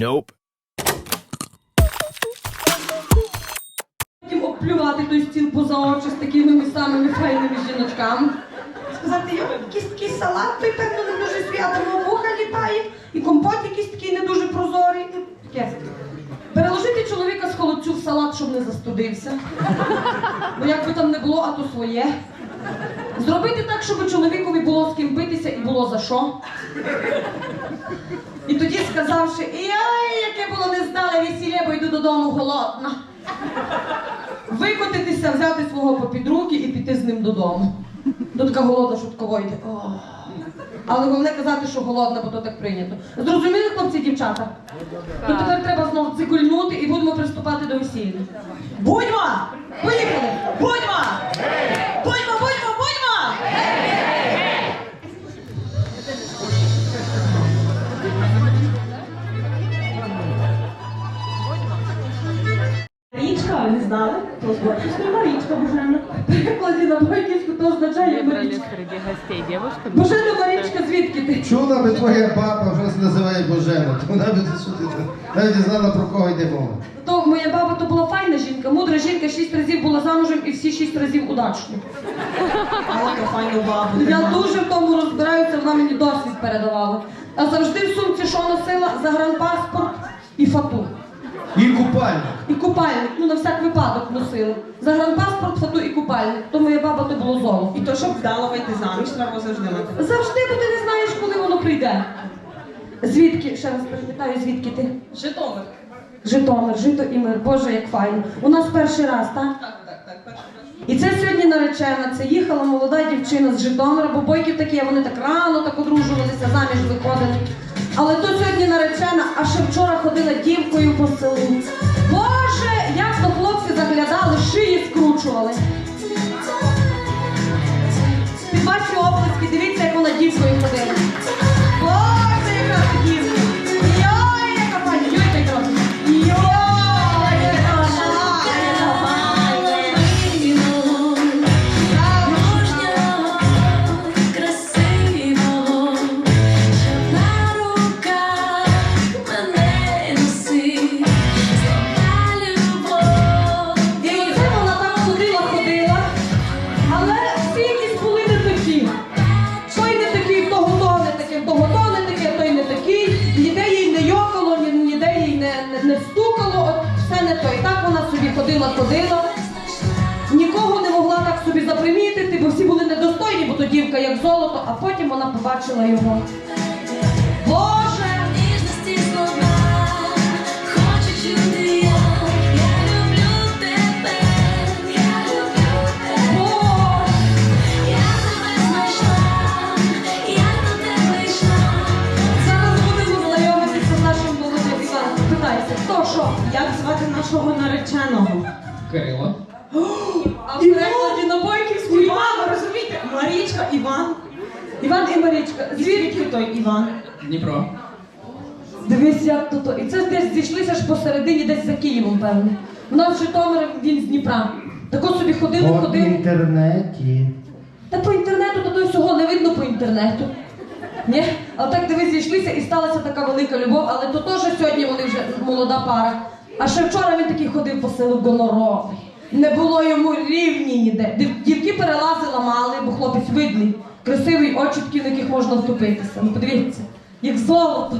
Nope. Потім обплювати той стіл поза очі з такими самими файними жіночками. Сказати, якийсь такий салат, той певно не дуже святого вуха літає, і компот якийсь такий не дуже прозорий. Ну, Таке. Переложити чоловіка з холодцю в салат, щоб не застудився. Бо як би там не було, а то своє. Зробити так, щоб чоловікові було з ким битися і було за що. І тоді сказавши, ой, яке було нездале весілля, бо йду додому голодна. Викотитися, взяти свого попід руки і піти з ним додому. Тут така голодна шутково йде. О. Але головне казати, що голодна, бо то так прийнято. Зрозуміли, хлопці дівчата? То тепер треба знову цикульнути і будемо приступати до весілля. Будьмо! Поїхали! Будьмо, будьмо! Не знали? То Зборчівська Марічка Божена. В перекладі на бойківську то означає Марічка. Божена Марічка, звідки ти? Чула би твоя баба вже називає Божена, то вона би навіть не знала про кого йде мова. То моя баба то була файна жінка, мудра жінка, шість разів була замужем і всі шість разів удачно. файну бабу. Я дуже в тому розбираюся, вона мені досвід передавала. А завжди в сумці що носила? Загранпаспорт і фату. І купальник. І купальник, ну на всяк випадок носила. Загранпаспорт, фату і купальник. То моя баба то було золото. І то, щоб вдало вийти заміж, треба завжди мати. Завжди, бо ти не знаєш, коли воно прийде. Звідки, ще раз перепитаю, звідки ти? Житомир. Житомир, жито і мир. Боже, як файно. У нас перший раз, так? Так, так, так, перший раз. І це сьогодні наречена. Це їхала молода дівчина з Житомира, бо бойків такі, вони так рано так одружувалися, заміж виходили. Але то сьогодні наречена, а ще вчора ходила дівкою по селу. Боже, як то хлопці заглядали, шиї скручували. Під ваші оплески, дивіться, як вона дівкою ходила. Не, стукало, от все не то. І так вона собі ходила, ходила. Нікого не могла так собі запримітити, бо всі були недостойні, бо то дівка як золото, а потім вона побачила його. Нареченого? Кирило. А в перекладі на бойківську Іван, ви розумієте? Марічка, Іван. Іван і Марічка. Звідки той Іван? Дніпро. Дивись, як то то. І це десь зійшлися ж посередині, десь за Києвом, певно. В нас Житомир, він з Дніпра. Так от собі ходили, По ходили. інтернеті. Та по інтернету то той всього не видно по інтернету. Ні? А так дивись, зійшлися і сталася така велика любов, але то теж сьогодні вони вже молода пара. А ще вчора він такий ходив по селу гоноровий. Не було йому рівні ніде. Дівки перелазила мали, бо хлопець видний, красивий, очі на яких можна втопитися. Ну подивіться, як золото.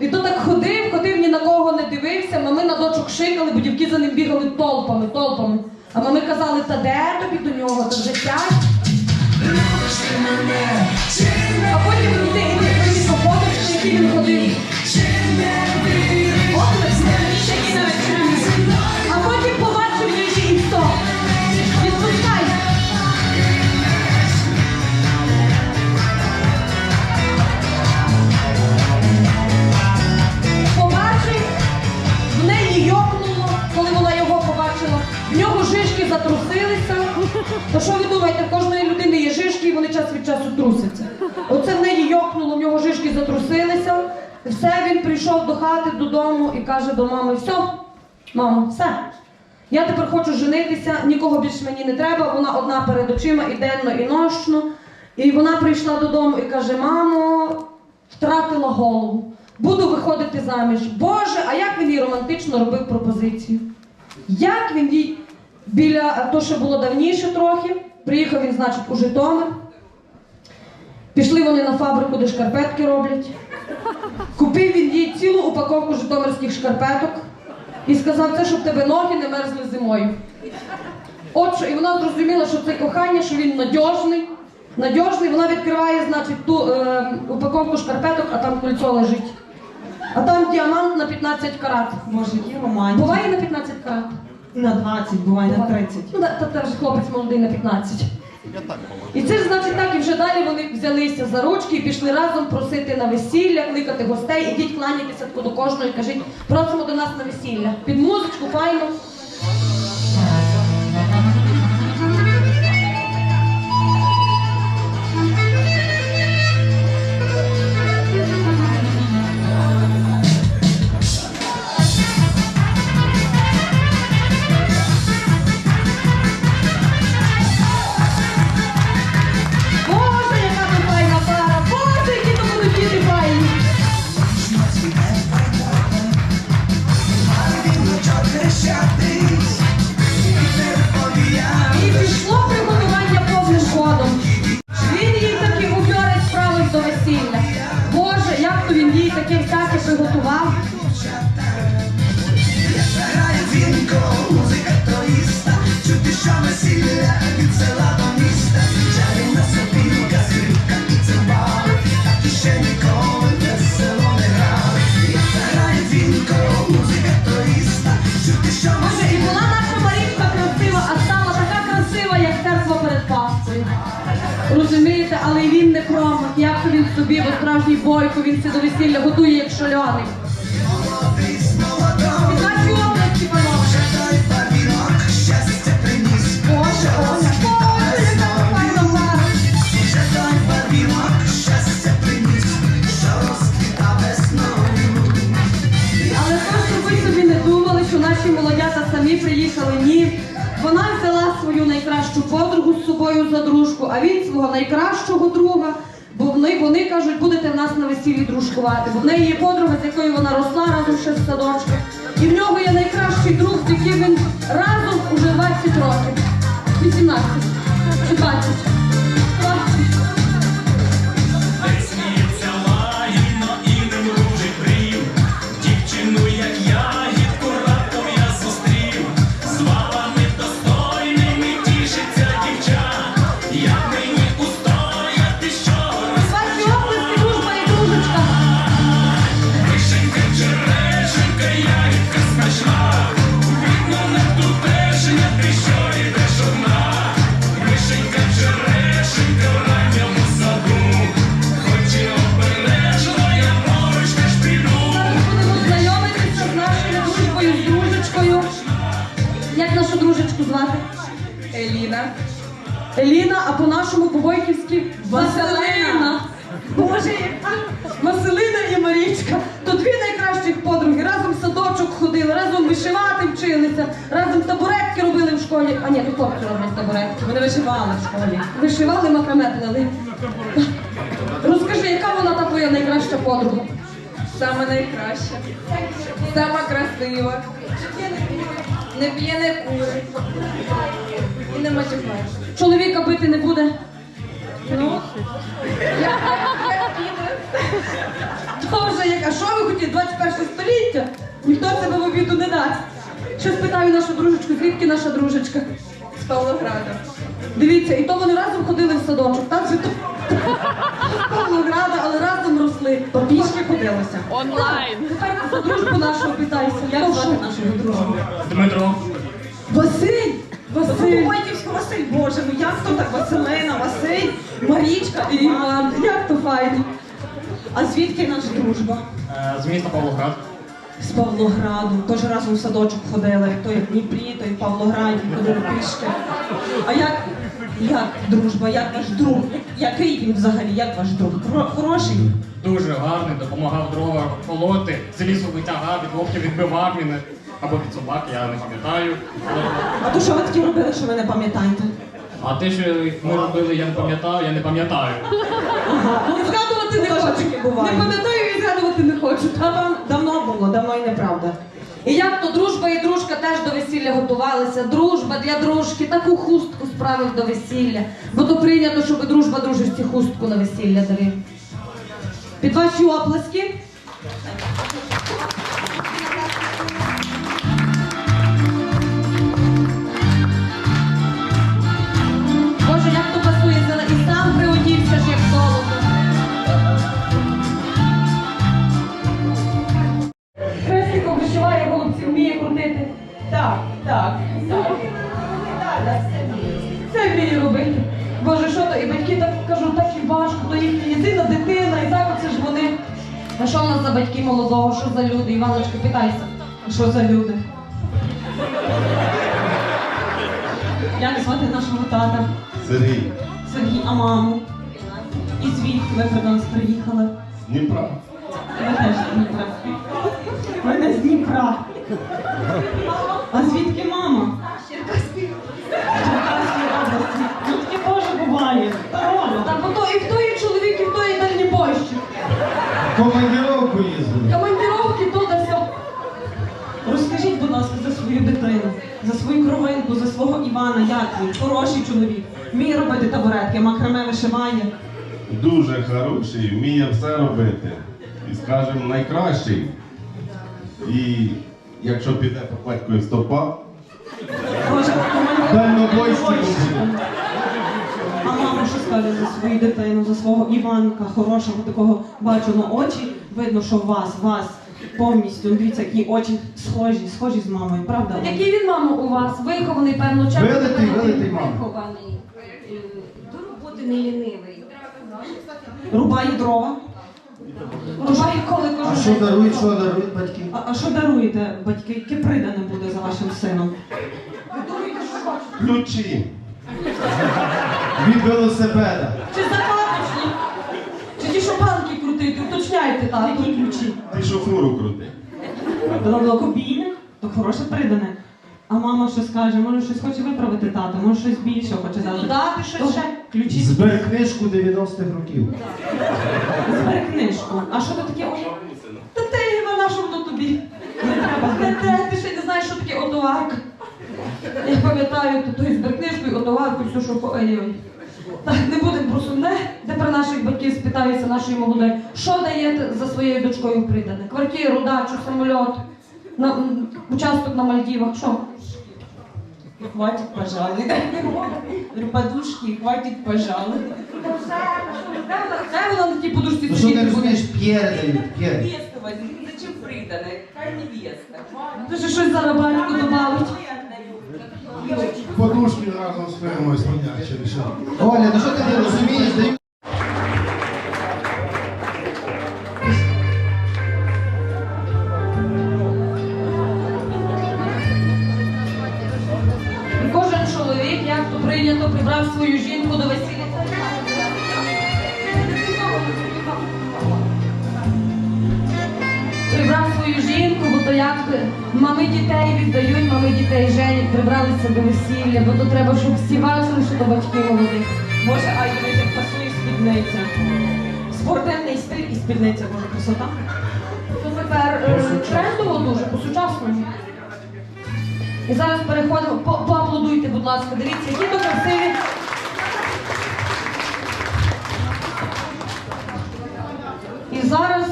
І то так ходив, ходив, ні на кого не дивився. Мами на дочок шикали, бо дівки за ним бігали толпами, толпами. А мами казали, та де тобі до нього, та вже п'ять. А потім іде і ти по подорожі, які він ходив. А Що ви думаєте, в кожної людини є жишки, і вони час від часу трусяться. Оце в неї йокнуло, в нього жишки затрусилися. Все, він прийшов до хати, додому і каже до мами: все, мамо, все. Я тепер хочу женитися, нікого більше мені не треба, вона одна перед очима і денно, і нощно. І вона прийшла додому і каже: мамо, втратила голову. буду виходити заміж. Боже, а як він їй романтично робив пропозицію? Як він їй біля а, то, що було давніше трохи, приїхав він, значить, у Житомир. Пішли вони на фабрику, де шкарпетки роблять. Купив він їй цілу упаковку житомирських шкарпеток і сказав, це щоб тебе ноги не мерзли зимою. От що, і вона зрозуміла, що це кохання, що він надіжний. Надіжний, вона відкриває, значить, ту е, упаковку шкарпеток, а там кольцо лежить. А там діамант на 15 карат. Боже, які романтики. Буває на 15 карат? На 20, буває на 30. Ну, та, та, ж хлопець молодий на 15. І це ж значить так, і вже далі вони взялися за ручки і пішли разом просити на весілля, кликати гостей, ідіть кланяйтеся тако до кожного і кажіть, просимо до нас на весілля. Під музичку, файно. Розумієте, але він не промах, як то він собі, бо справжній бойко, він це до весілля готує як шальоний. Що наші молодята самі приїхали, ні. Вона взяла свою найкращу подругу з собою за дружку, а він свого найкращого друга. Бо вони, вони кажуть, будете в нас на весіллі дружкувати. Бо в неї є подруга, з якою вона росла разом ще в садочку. І в нього є найкращий друг, з яким він разом уже 20 років. 18 чи 20. 20. Хлопці роблять табуретки. Вони вишивали в школі. Вишивали, макамет плели. Розкажи, яка вона та твоя найкраща подруга? Саме найкраща. Сама красива. Не п'є, не курить. І не матюкає. Чоловіка бити не буде. Ну, Боже, як, а що ви хотіли? 21 століття? Ніхто себе в обіду не дасть. Ще спитаю нашу дружечку, звідки наша дружечка? Павлограда. Дивіться, і то вони разом ходили в садочок, так? Чи то Павлограда, але разом росли. То пішки ходилося. Онлайн. Тепер про дружбу нашого питайся. Як звати нашого друга? Дмитро. Василь! Василь! Бойківська Василь, боже, ну як то так? Василина, Василь, Марічка і Іван, як то файно. А звідки наша дружба? З міста Павлоград. З Павлограду. Теж разом в садочок ходили. То і в Дніпрі, то і в Павлограді, ходили пішки. А як, як дружба, як ваш друг? Який він взагалі, як ваш друг? Хороший? Дуже гарний, допомагав дрова колоти, з лісу витягав, від вовків відбивав мене. Або від собак, я не пам'ятаю. А то що ви таке робили, що ви не пам'ятаєте? А те, що ми робили, я не пам'ятаю, я не пам'ятаю. І згадувати не Теж хочу. буває. Не пам'ятаю і згадувати не хочу. Та вам було, давно і неправда. І як то дружба і дружка теж до весілля готувалися. Дружба для дружки, таку хустку справив до весілля. Бо то прийнято, щоб дружба дружості хустку на весілля дарив. Під ваші оплески. За? Що за люди? Іваночка, питайся. Що за люди? Як звати нашого тата? Сергій, Сергій, а маму? І звідки ви до нас приїхали? Дніпра. Ви теж з Дніпра. Ви не з Дніпра. А звідки свою кровинку, за свого Івана, як він, хороший чоловік, вміє робити табуретки, макраме вишиває. Дуже хороший, вміє все робити. І скажімо, найкращий. І якщо піде по батькові стопа, Боже, Дальнобойський А мама що скаже за свою дитину, за свого Іванка, хорошого такого бачу на очі. Видно, що вас, вас повністю. ну, Дивіться, які очі схожі, схожі з мамою, правда? Який він, мамо, у вас? Вихований, певно, чим? Вилитий, вилитий мама. Вихований, е, до роботи не лінивий. Рубає дрова. Рубає, коли А що дарують, що дарують батьки? А, а що даруєте, батьки? Яке придане буде за вашим сином? ключі. Від велосипеда. Чи крутити? Уточняйте, так. Які ключі? Ти шофуру крути. Далекобійне, то хороше придане. А мама що скаже? Може щось хоче виправити тата, може щось більше хоче дати. Додати щось ще. Ключі Збер книжку 90-х років. збери книжку. А що то таке? Та ти вона, що воно тобі? Не треба Не те, ти ще не знаєш, що таке отоварка. Я пам'ятаю, то той з беркнижкою, отоварку, все, що по. Так, не будемо про сумне. Тепер наших батьків спитаюся нашої молодої, що даєте за своєю дочкою придане? Квартиру, дачу, самольот, на, участок на Мальдівах, що? Хватит, пожалуй. Подушки, хватит, пожалуй. Де вона на тій подушці Ну що ти сидіти розумієш, п'єри дають, п'єри. Невесту возьми. Зачем придано? Какая невеста? Ти ще щось за рабаньку добавить. Подушки разом з фермою свинячі рішили. Оля, ну що ти не розумієш, дають кожен чоловік, як то прийнято, прибрав свою жінку до весілля. Прибрав свою жінку, бо то як мами дітей віддають, мами дітей женять, прибралися до весілля, бо то треба, щоб всі бачили, що то батьки молоді. Боже, а як пасує спідниця. Спортивний стиль і спідниця, боже, красота. То тепер е, трендово дуже, по-сучасному. І зараз переходимо, по- поаплодуйте, будь ласка, дивіться, які то красиві. І зараз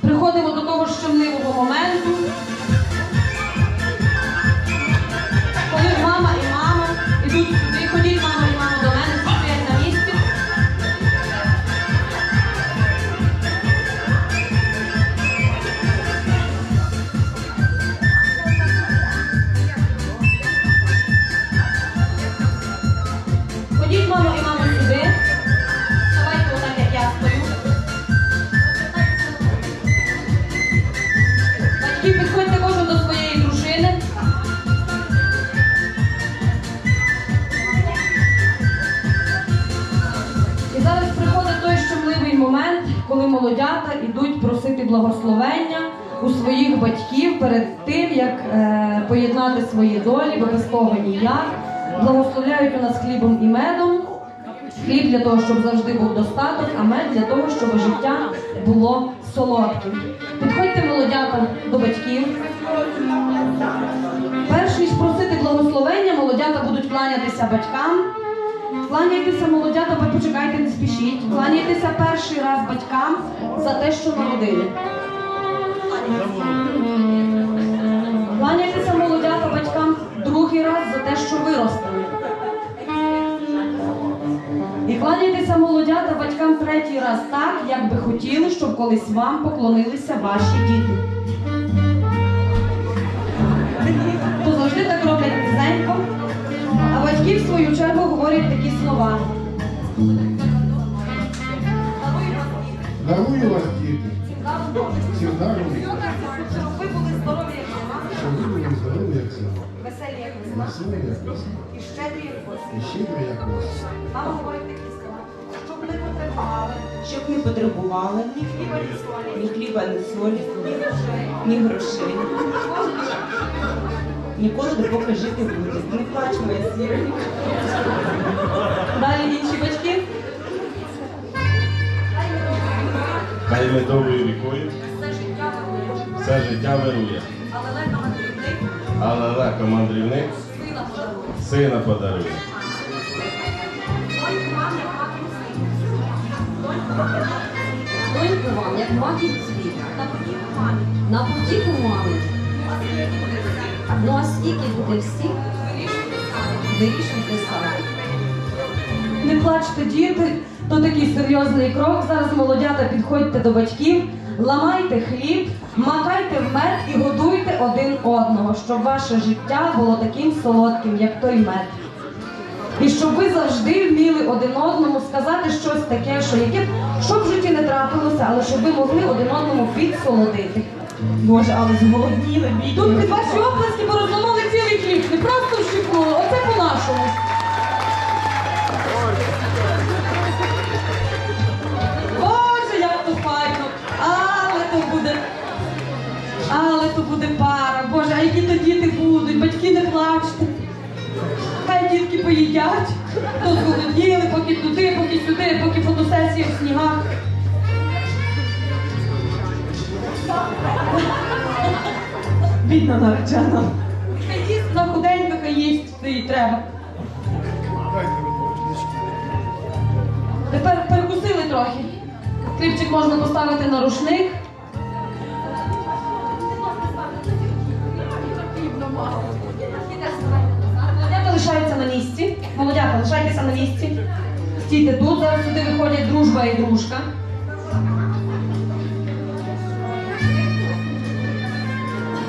приходимо до того щемливого моменту, своїх батьків перед тим, як е, поєднати свої долі, бо без того ніяк. Благословляють у нас хлібом і медом. Хліб для того, щоб завжди був достаток, а мед для того, щоб життя було солодким. Підходьте молодята до батьків. Перш ніж просити благословення, молодята будуть кланятися батькам. Кланяйтеся, молодята, бо почекайте, не спішіть. Кланяйтеся перший раз батькам за те, що народили. Кланяйтеся, молодята, батькам другий раз за те, що виростили. І кланяйтеся, молодята, батькам третій раз так, як би хотіли, щоб колись вам поклонилися ваші діти. То завжди так роблять низенько. А батьки, в свою чергу, говорять такі слова. Дарую вас, діти. Всім дарую. Щоб ви були здорові, як мама, Щоб ви були здорові, як сила. веселі, як Веселі, як вас. і щедрі, як. І щедрі, як вас. Мама говорить такі слова, щоб не потребували, Щоб не потребували ні хліба, ні солі, ні хліба, ні солі, ні грошей. ні грошей. Ніколи допоки жити буде. Не плач, моя сіронька. Далі інші батьки. Хай медовою рікою Все життя вирує, все життя вирує, але мандрівник сина подарує. сина подарує. Доньку вам, як маків цвіт, на потіху мамі. На потіху мамі. Ну а скільки буде всіх, вирішуйте самі. Не плачте, діти, то такий серйозний крок. Зараз молодята підходьте до батьків, ламайте хліб, макайте в мед і годуйте один одного, щоб ваше життя було таким солодким, як той мед. І щоб ви завжди вміли один одному сказати щось таке, що яке що в житті не трапилося, але щоб ви могли один одному підсолодити. Боже, але зголодніли, бідні. Тут під ваші оплески порозламали цілий хліб, не просто вщипнули, оце по-нашому. Але то буде пара. Боже, а які то діти будуть, батьки не плачте. Хай дітки поїдять, то зголодніли, поки туди, поки сюди, поки фотосесія в снігах. Бідна наречена. Хай їсть на худенько, хай їсть, це їй треба. Тепер перекусили трохи. Хлібчик можна поставити на рушник. Молодята на місці. Молодята, лишайтеся на місці. Стійте тут, зараз сюди виходять дружба і дружка.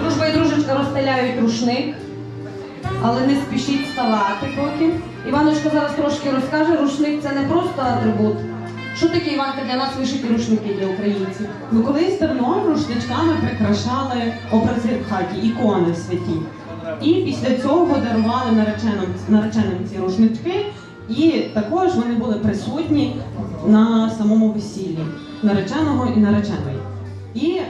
Дружба і дружечка розстеляють рушник, але не спішіть вставати поки. Іваночка зараз трошки розкаже, рушник це не просто атрибут. Що таке, Іванка, для нас вишиті рушники для українців? Ну колись давно рушничками прикрашали образи в хаті, ікони святі. І після цього дарували нареченим, нареченим ці рушнички, і також вони були присутні на самому весіллі нареченого і нареченої. І